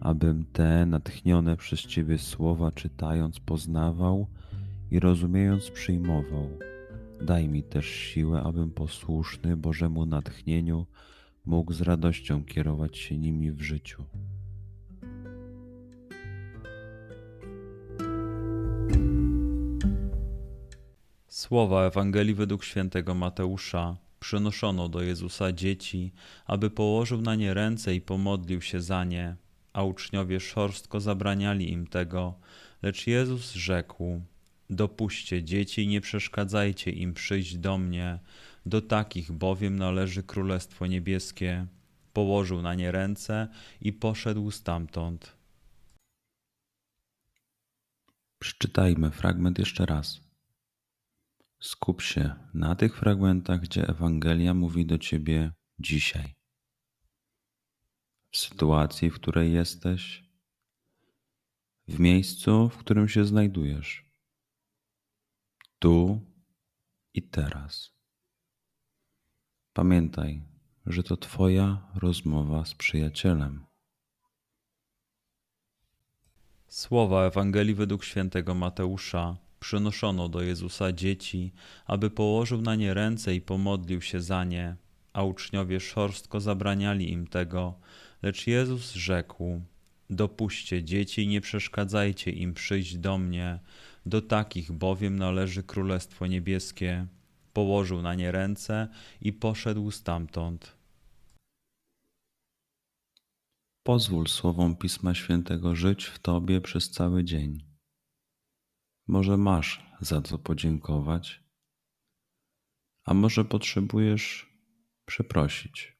abym te natchnione przez Ciebie słowa czytając poznawał i rozumiejąc przyjmował. Daj mi też siłę, abym posłuszny Bożemu natchnieniu mógł z radością kierować się nimi w życiu. Słowa Ewangelii według świętego Mateusza przynoszono do Jezusa dzieci, aby położył na nie ręce i pomodlił się za nie a uczniowie szorstko zabraniali im tego, lecz Jezus rzekł: Dopuśćcie dzieci nie przeszkadzajcie im przyjść do mnie, do takich bowiem należy Królestwo Niebieskie. Położył na nie ręce i poszedł stamtąd. Przeczytajmy fragment jeszcze raz. Skup się na tych fragmentach, gdzie Ewangelia mówi do ciebie dzisiaj sytuacji, w której jesteś, w miejscu, w którym się znajdujesz, tu i teraz. Pamiętaj, że to Twoja rozmowa z przyjacielem. Słowa Ewangelii według świętego Mateusza przynoszono do Jezusa dzieci, aby położył na nie ręce i pomodlił się za nie, a uczniowie szorstko zabraniali im tego, Lecz Jezus rzekł: Dopuśćcie dzieci i nie przeszkadzajcie im przyjść do mnie, do takich bowiem należy Królestwo Niebieskie. Położył na nie ręce i poszedł stamtąd. Pozwól słowom Pisma Świętego żyć w Tobie przez cały dzień. Może masz za co podziękować, a może potrzebujesz przeprosić.